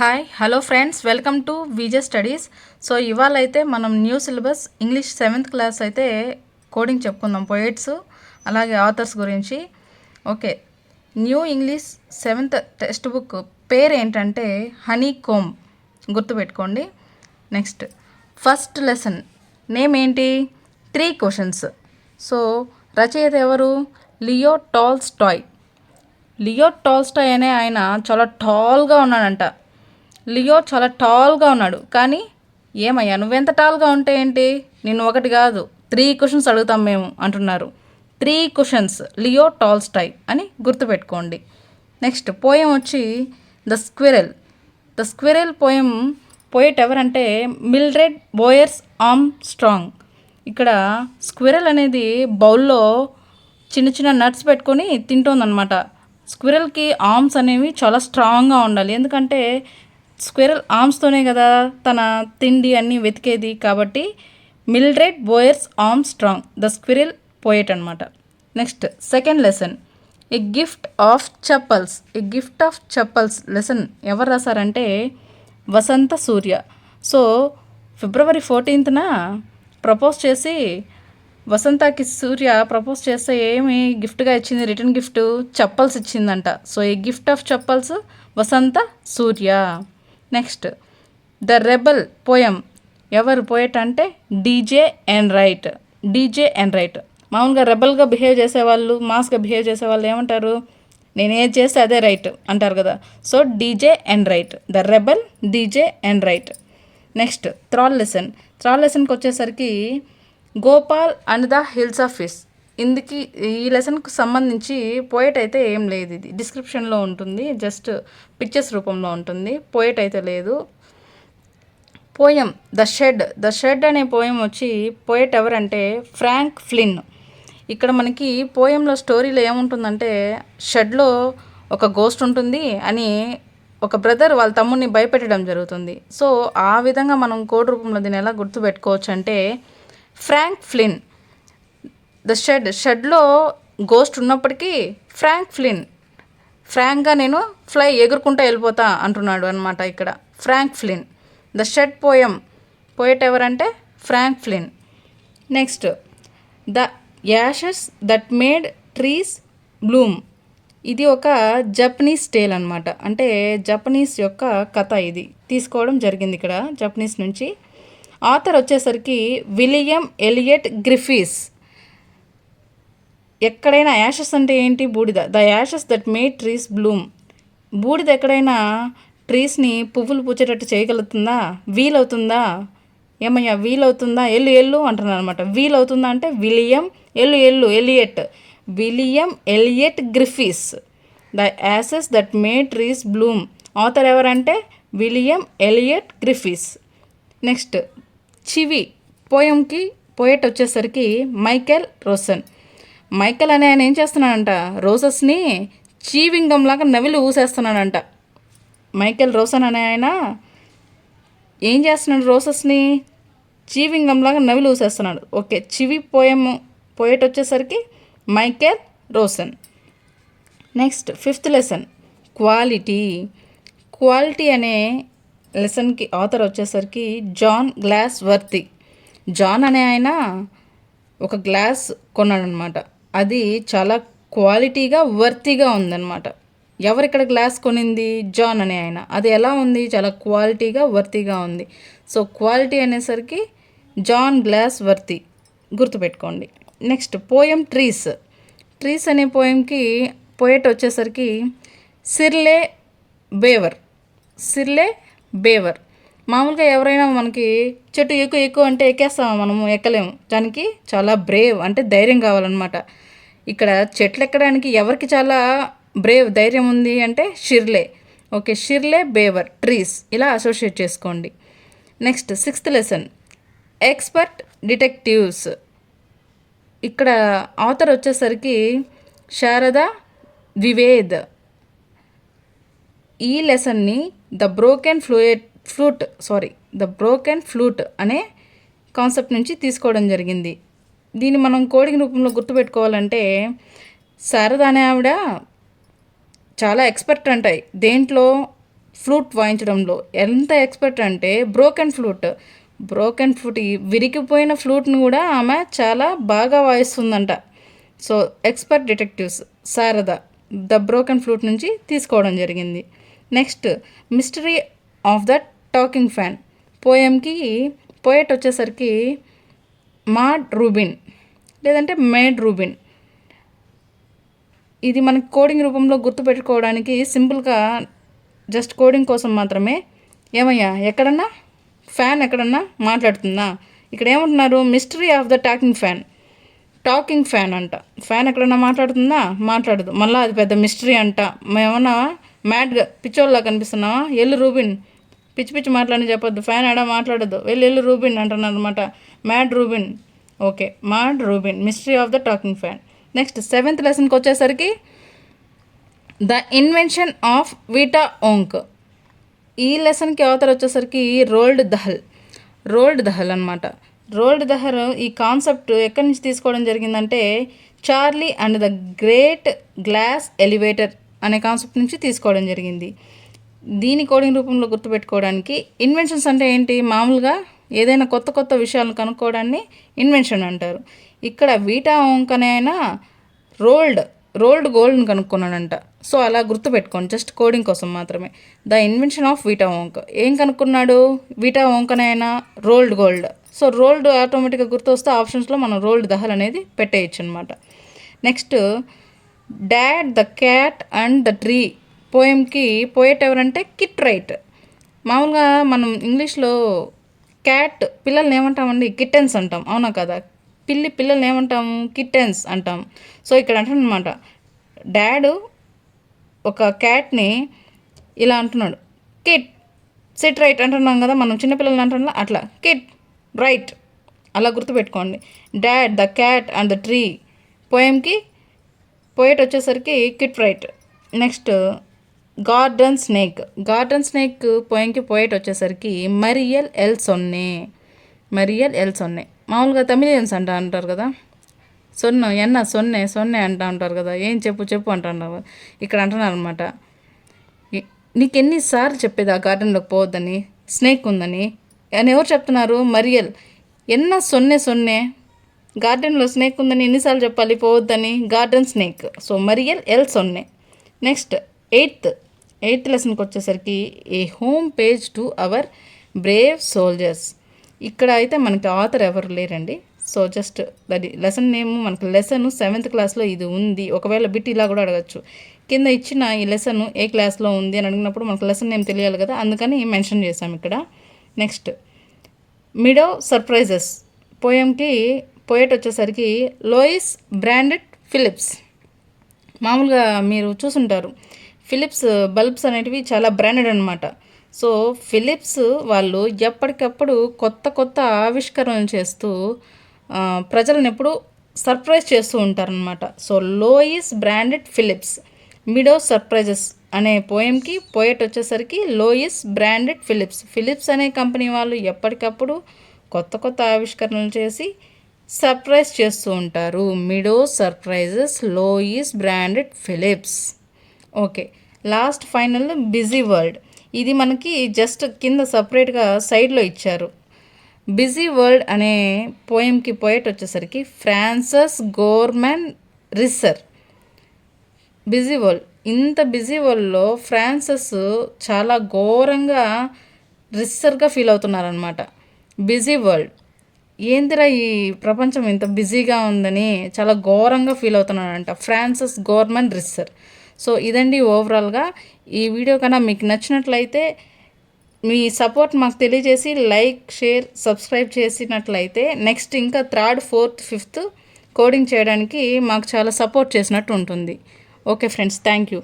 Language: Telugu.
Hi hello friends welcome to VJ studies so ఇవాళ అయితే మనం new syllabus English seventh class అయితే కోడింగ్ చెప్పుకుందాం. పోయిట్స్ అలాగే ఆథర్స్ గురించి. Okay new English seventh text book పేరు ఏంటంటే హనీ కోమ్ గుర్తుపెట్టుకోండి. నెక్స్ట్ ఫస్ట్ లెసన్ నేమ్ ఏంటి? త్రీ క్వశ్చన్స్ సో రచయిత ఎవరు? Leo Tolstoy Leo Tolstoy అనే ఆయన చాలా టాల్గా ఉన్నాడంట. లియో చాలా టాల్గా ఉన్నాడు. కానీ ఏమయ్యా నువ్వెంత టాల్గా ఉంటే ఏంటి? నిన్ను ఒకటి కాదు త్రీ క్వశ్చన్స్ అడుగుతాం మేము అంటున్నారు. Three questions Leo Tolstoy అని గుర్తుపెట్టుకోండి. నెక్స్ట్ పోయం వచ్చి the squirrel the squirrel poem poet ఎవరంటే మిల్డ్రెడ్ బోయర్స్ ఆమ్ స్ట్రాంగ్ ఇక్కడ స్క్విరెల్ అనేది బౌల్లో చిన్న చిన్న నట్స్ పెట్టుకొని తింటుందన్నమాట. స్క్విరల్కి ఆర్మ్స్ అనేవి చాలా స్ట్రాంగ్గా ఉండాలి. ఎందుకంటే స్క్విరల్ ఆర్మ్స్తోనే కదా తన తిండి అన్నీ వెతికేది కాబట్టి Mildred Bowers Armstrong the squirrel poet అనమాట next second lesson. A gift of chappals a gift of chappals lesson ఎవరు రాశారంటే వసంత సూర్య. సో ఫిబ్రవరి ఫోర్టీన్త్న ప్రపోజ్ చేసి వసంతకి సూర్య ప్రపోజ్ చేస్తే ఏమి గిఫ్ట్గా ఇచ్చింది రిటర్న్ గిఫ్ట్ చెప్పల్స్ ఇచ్చిందంట. సో ఈ gift of chappals Vasantha Surya. Next the rebel poem ఎవరు పోయట్ అంటే DJ Enright DJ Enright మామూలుగా రెబల్గా బిహేవ్ చేసేవాళ్ళు మాస్గా బిహేవ్ చేసేవాళ్ళు ఏమంటారు? నేను ఏది చేస్తే అదే రైట్ అంటారు కదా. So DJ Enright the rebel DJ Enright next third lesson third లెసన్కి వచ్చేసరికి Gopal and the hilsa fish ఇందుకి ఈ లెసన్కు సంబంధించి పోయట్ అయితే ఏం లేదు ఇది. డిస్క్రిప్షన్లో ఉంటుంది జస్ట్ పిక్చర్స్ రూపంలో ఉంటుంది. పోయట్ అయితే లేదు. Poem the shed the shed అనే పోయం వచ్చి పోయట్ ఎవరంటే ఫ్రాంక్ ఫ్లిన్ ఇక్కడ మనకి పోయంలో స్టోరీలో ఏముంటుందంటే షెడ్లో ఒక గోస్ట్ ఉంటుంది అని ఒక బ్రదర్ వాళ్ళ తమ్ముడిని భయపెట్టడం జరుగుతుంది. సో ఆ విధంగా మనం కోడ్ రూపంలో దీన్ని ఎలా గుర్తుపెట్టుకోవచ్చు అంటే ఫ్రాంక్ ఫ్లిన్ ద షెడ్. షెడ్లో గోస్ట్ ఉన్నప్పటికీ ఫ్రాంక్ ఫ్లిన్. ఫ్రాంక్గా నేను ఫ్లై ఎగురుకుంటూ వెళ్ళిపోతా అంటున్నాడు అనమాట ఇక్కడ. Frank Flynn. The shed poem. Poet ఎవరంటే Frank Flynn. Next the ashes that made trees bloom. ఇది ఒక జపనీస్ టేల్ అనమాట అంటే జపనీస్ యొక్క కథ ఇది. తీసుకోవడం జరిగింది ఇక్కడ జపనీస్ నుంచి. ఆథర్ వచ్చేసరికి విలియం ఎలియట్ గ్రిఫీస్. ఎక్కడైనా యాషెస్ అంటే ఏంటి? బూడిద. The ashes that made trees bloom. బూడిద ఎక్కడైనా ట్రీస్ని పువ్వులు పూచేటట్టు చేయగలుగుతుందా? వీలవుతుందా? ఏమయ్యా వీలవుతుందా? ఎల్లు ఎల్లు అంటున్నారు అనమాట వీలవుతుందా అంటే విలియం ఎల్లు ఎల్లు Elliot. William Elliot Griffis. The ashes that made trees bloom. Author ఎవరంటే? William Elliot Griffis. Next chivvy. పోయంకి poet వచ్చేసరికి మైకెల్ రోసన్. మైకల్ అనే ఆయన ఏం చేస్తున్నాడంట? రోజెస్ని చీవింగం లాగా నవిలి ఊసేస్తున్నాడంట. మైకెల్ రోసన్ అనే ఆయన ఏం చేస్తున్నాడు రోసెస్ని? చీవింగం లాగా నవిలి ఊసేస్తున్నాడు. ఓకే చివి పోయము పోయేట్ వచ్చేసరికి Michael Rosen. Next fifth lesson. Quality. Quality అనే లెసన్కి ఆథర్ వచ్చేసరికి జాన్ గ్లాస్ వర్తి జాన్ అనే ఆయన ఒక గ్లాస్ కొన్నాడనమాట అది చాలా క్వాలిటీగా వర్తిగా ఉందన్నమాట. ఎవరు ఇక్కడ గ్లాస్ కొనింది? జాన్ అనే ఆయన. అది ఎలా ఉంది? చాలా క్వాలిటీగా వర్తిగా ఉంది. సో క్వాలిటీ అనేసరికి జాన్ గ్లాస్ వర్తి. గుర్తుపెట్టుకోండి. Next poem trees. ట్రీస్ అనే పోయంకి పోయట్ వచ్చేసరికి సిర్లే బేవర్. సిర్లే బేవర్. మామూలుగా ఎవరైనా మనకి చెట్టు ఎక్కువ ఎక్కువ అంటే ఎక్కేస్తాము మనము ఎక్కలేము. దానికి చాలా బ్రేవ్ అంటే ధైర్యం కావాలన్నమాట. ఇక్కడ చెట్లు ఎక్కడానికి ఎవరికి చాలా బ్రేవ్ ధైర్యం ఉంది అంటే Shirley. Okay Shirley Bauer trees. ఇలా అసోసియేట్ చేసుకోండి. Next sixth lesson expert detectives ఇక్కడ ఆథర్ వచ్చేసరికి శారద వివేద్. ఈ లెసన్ని the broken flute flute sorry the broken flute అనే కాన్సెప్ట్ నుంచి తీసుకోవడం జరిగింది. దీన్ని మనం కోడింగ్ రూపంలో గుర్తుపెట్టుకోవాలంటే శారద అనే ఆవిడ చాలా ఎక్స్పర్ట్ అంటాయి. దేంట్లో? ఫ్లూట్ వాయించడంలో. ఎంత ఎక్స్పర్ట్ అంటే బ్రోకెన్ ఫ్లూట్. బ్రోకెన్ ఫ్లూట్ విరిగిపోయిన ఫ్లూట్ను కూడా ఆమె చాలా బాగా వాయిస్తుందంట. So expert detectives Sharada the broken flute నుంచి తీసుకోవడం జరిగింది. Next mystery of the talking fan. పోయంకి poet వచ్చేసరికి మాడ్ రూబిన్ లేదంటే మేడ్ రూబిన్. ఇది మనకి కోడింగ్ రూపంలో గుర్తుపెట్టుకోవడానికి సింపుల్గా జస్ట్ కోడింగ్ కోసం మాత్రమే. ఏమయ్యా ఎక్కడన్నా? ఫ్యాన్ ఎక్కడన్నా? మాట్లాడుతుందా? ఇక్కడ ఏమంటున్నారు? Mystery of the talking fan. Talking fan అంట. ఫ్యాన్ ఎక్కడన్నా మాట్లాడుతుందా? మాట్లాడదు. మళ్ళీ అది పెద్ద మిస్టరీ అంట. మేమన్నా మ్యాడ్గా పిచ్చోళ్ళలా కనిపిస్తున్నావా? ఎల్లు రూబిన్ పిచ్చి పిచ్చి మాట్లాడి చెప్పొద్దు. ఫ్యాన్ ఆడ మాట్లాడద్దు. వెళ్ళి వెళ్ళి రూబిన్ అంటున్నారు అనమాట Maud Rubin. Okay Maud Rubin. Mystery of the talking fan. Next seventh లెసన్కి వచ్చేసరికి the invention of Vita Wonk. ఈ లెసన్కి అవతల వచ్చేసరికి రోల్డ్ దహల్. రోల్డ్ దహల్ అనమాట రోల్డ్ దహల్ ఈ కాన్సెప్ట్ ఎక్కడి నుంచి తీసుకోవడం జరిగిందంటే Charlie and the great glass elevator అనే కాన్సెప్ట్ నుంచి తీసుకోవడం జరిగింది. దీని కోడింగ్ రూపంలో గుర్తుపెట్టుకోవడానికి ఇన్వెన్షన్స్ అంటే ఏంటి? మామూలుగా ఏదైనా కొత్త కొత్త విషయాలను కనుక్కోవడాన్ని ఇన్వెన్షన్ అంటారు. ఇక్కడ వీటా వంకనే అయినా రోల్డ్ రోల్డ్ గోల్డ్ని కనుక్కున్నాడంట. సో అలా గుర్తుపెట్టుకోండి జస్ట్ కోడింగ్ కోసం మాత్రమే. ద ఇన్వెన్షన్ ఆఫ్ వీటా వంక ఏం కనుక్కున్నాడు? Vita Wonk Roald gold so Roald ఆటోమేటిక్గా గుర్తొస్తే ఆప్షన్స్లో మనం రోల్డ్ దహల్ అనేది పెట్టేయచ్చు అనమాట next Dad the cat and the tree పోయంకి poet ఎవరంటే కిట్ రైట్. మామూలుగా మనం ఇంగ్లీష్లో క్యాట్ పిల్లల్ని ఏమంటామండి? కిట్టెన్స్ అంటాం. అవునా కదా? పిల్లి పిల్లల్ని ఏమంటాము? కిట్టెన్స్ అంటాం. సో ఇక్కడ అంటానమాట డాడు ఒక క్యాట్ని ఇలా అంటున్నాడు. కిట్ సిట్ రైట్ అంటున్నాం కదా మనం చిన్నపిల్లల్ని అంటున్నాం. అట్లా. Kit Wright. అలా గుర్తుపెట్టుకోండి. Dad the cat and the tree. పోయంకి poet వచ్చేసరికి Kit Wright. Next garden snake. Garden snake పోయంకి poet వచ్చేసరికి మరియల్ ఎల్ సొన్నే. మరియల్ ఎల్ సొన్నే. మామూలుగా తమిళియన్స్ అంట అంటారు కదా? సొన్ను ఎన్న సొన్నే సొన్నే అంటా ఉంటారు కదా? ఏం చెప్పు చెప్పు అంటున్నారు. ఇక్కడ అంటున్నారు అనమాట నీకు ఎన్నిసార్లు చెప్పేది ఆ గార్డెన్లోకి పోవద్దని? స్నేక్ ఉందని? అని ఎవరు చెప్తున్నారు? మరియల్. ఎన్న సొన్నే సొన్నే? గార్డెన్లో స్నేక్ ఉందని ఎన్నిసార్లు చెప్పాలి? పోవద్దని? Garden snake. So Muriel L Sonne. Next eighth eighth లెసన్కి వచ్చేసరికి a home page to our brave soldiers. ఇక్కడ అయితే మనకి ఆథర్ ఎవరు లేరండి. సో జస్ట్ అది లెసన్ నేమ్ మనకి లెసన్ సెవెంత్ క్లాస్లో ఇది ఉంది. ఒకవేళ బిట్ ఇలా కూడా అడగచ్చు. కింద ఇచ్చిన ఈ లెసన్ ఏ క్లాస్లో ఉంది అని అడిగినప్పుడు మనకు లెసన్ నేమ్ తెలియాలి కదా అందుకని మెన్షన్ చేసాం ఇక్కడ. Next meadow surprises. పోయంకి పోయేట్ వచ్చేసరికి లోయిస్ బ్రాండెడ్ ఫిలిప్స్. మామూలుగా మీరు చూసుంటారు. ఫిలిప్స్ బల్బ్స్ అనేటివి చాలా బ్రాండెడ్ అనమాట సో ఫిలిప్స్ వాళ్ళు ఎప్పటికప్పుడు కొత్త కొత్త ఆవిష్కరణలు చేస్తూ ప్రజలను ఎప్పుడు సర్ప్రైజ్ చేస్తూ ఉంటారనమాట so Lois Brandt Phillips meadow surprises అనే పోయంకి పోయట్ వచ్చేసరికి లోయిస్ బ్రాండెడ్ ఫిలిప్స్. ఫిలిప్స్ అనే కంపెనీ వాళ్ళు ఎప్పటికప్పుడు కొత్త కొత్త ఆవిష్కరణలు చేసి సర్ప్రైజ్ చేస్తూ ఉంటారు. Meadow surprises Lois Brandt Phillips. Okay. Last final busy world. ఇది మనకి జస్ట్ కింద సపరేట్గా సైడ్లో ఇచ్చారు. బిజీ వరల్డ్ అనే పోయంకి పోయేట్ వచ్చేసరికి Frances Gorman Risser busy world. ఇంత బిజీ వరల్డ్లో ఫ్రాన్సస్ చాలా ఘోరంగా రిస్సర్గా ఫీల్ అవుతున్నారనమాట బిజీ వరల్డ్. ఏందిరా ఈ ప్రపంచం ఇంత బిజీగా ఉందని చాలా ఘోరంగా ఫీల్ అవుతున్నాడంట ఫ్రాన్సస్ గవర్నమెంట్ రిస్సర్. సో ఇదండి ఓవరాల్గా ఈ వీడియో కన్నా మీకు నచ్చినట్లయితే మీ సపోర్ట్ మాకు తెలియజేసి లైక్ షేర్ సబ్స్క్రైబ్ చేసినట్లయితే నెక్స్ట్ ఇంకా థర్డ్ ఫోర్త్ ఫిఫ్త్ కోడింగ్ చేయడానికి మాకు చాలా సపోర్ట్ చేసినట్టు ఉంటుంది. Okay friends thank you